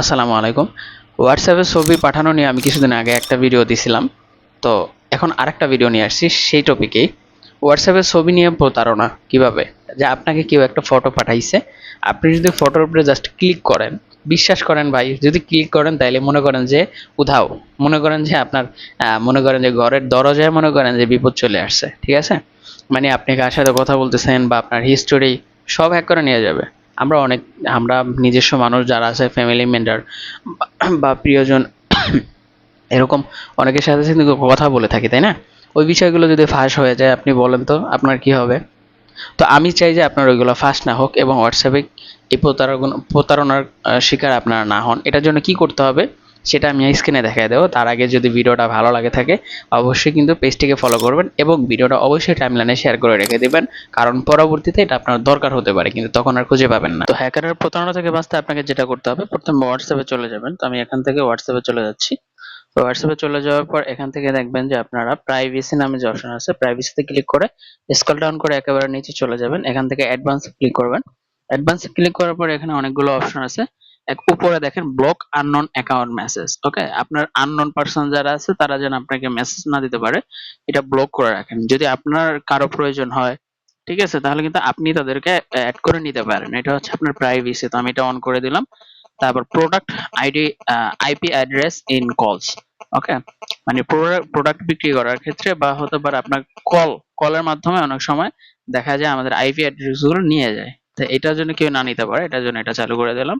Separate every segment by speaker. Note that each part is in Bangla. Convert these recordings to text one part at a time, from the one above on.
Speaker 1: আসসালামু আলাইকুম। হোয়াটসঅ্যাপে ছবি পাঠানো নিয়ে আমি কিছুদিন আগে একটা ভিডিও দিছিলাম। তো এখন আরেকটা ভিডিও নিয়ে আসছি, সেই টপিকেই হোয়াটসঅ্যাপে ছবি নিয়ে প্রতারণা কীভাবে? যে আপনাকে কেউ একটা ফটো পাঠাইছে, আপনি যদি ফটোর উপরে জাস্ট ক্লিক করেন, বিশ্বাস করেন ভাই, যদি ক্লিক করেন তাইলে মনে করেন যে উধাও। মনে করেন যে আপনার মনে করেন যে ঘরের দরজায় মনে করেন যে বিপদ চলে আসছে, ঠিক আছে? মানে আপনি কার সাথে কথা বলতেছেন বা আপনার হিস্টোরি সব হ্যাক করে নিয়ে যাবে। আমরা অনেক, আমরা নিজস্ব মানুষ যারা আছে ফ্যামিলি মেম্বার বা প্রিয়জন, এরকম অনেকের সাথে কিন্তু কথা বলে থাকি, তাই না? ওই বিষয়গুলো যদি ফাঁস হয়ে যায়, আপনি বলেন তো আপনার কি হবে? তো আমি চাই যে আপনার ওইগুলো ফাঁস না হোক এবং হোয়াটসঅ্যাপে এই প্রতারণা, প্রতারণার শিকার আপনারা না হন। এটার জন্য কি করতে হবে? সেটা আমি স্ক্রিনে দেখাই দেবো। তার আগে যদি ভিডিওটা ভালো লাগে থাকে, অবশ্যই কিন্তু পেজটিকে ফলো করবেন এবং ভিডিওটা অবশ্যই টাইমলাইনে শেয়ার করে রেখে দেবেন। কারণ পরবর্তীতে এটা আপনার দরকার হতে পারে, কিন্তু তখন আর খুঁজে পাবেন না। তো হ্যাকারের প্রতারণা থেকে বাঁচতে আপনাকে যেটা করতে হবে, প্রথমে হোয়াটসঅ্যাপে চলে যাবেন। তো আমি এখান থেকে হোয়াটসঅ্যাপে চলে যাচ্ছি। তো হোয়াটসঅ্যাপে চলে যাওয়ার পর এখান থেকে দেখবেন যে আপনারা প্রাইভেসি নামে যে অপশন আছে প্রাইভেসিতে ক্লিক করে স্ক্রল ডাউন করে একেবারে নিচে চলে যাবেন। এখান থেকে অ্যাডভান্স ক্লিক করবেন। অ্যাডভান্সে ক্লিক করার পর এখানে অনেকগুলো অপশন আছে। উপরে দেখেন block unknown account message okay আপনার আননোন পার্সন যারা আছে, তারা যেন আপনাকে মেসেজ না দিতে পারে, এটা ব্লক করে রাখেন। যদি আপনার কারও প্রয়োজন হয়, ঠিক আছে? তাহলে কিন্তু আপনি তাদেরকে অ্যাড করে নিতে পারেন। এটা হচ্ছে আপনার প্রাইভেসি তো আমি এটা অন করে দিলাম। তারপর product ID IP address in calls okay মানে প্রোডাক্ট বিক্রি করার ক্ষেত্রে বা হতে পারে আপনার কল কলের মাধ্যমে অনেক সময় দেখা যায় আমাদের আইপি অ্যাড্রেসগুলো নিয়ে যায়। তো এটার জন্য কেউ না নিতে পারে, এটার জন্য এটা চালু করে দিলাম।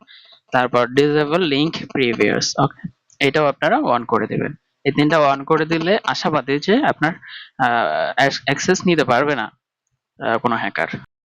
Speaker 1: তারপর ডিসেবল লিংক প্রিভিয়াস ওকে এটাও আপনারা অন করে দিবেন। এই তিনটা অন করে দিলে আশাবাদী যে আপনার অ্যাক্সেস নিতে পারবে না কোনো হ্যাকার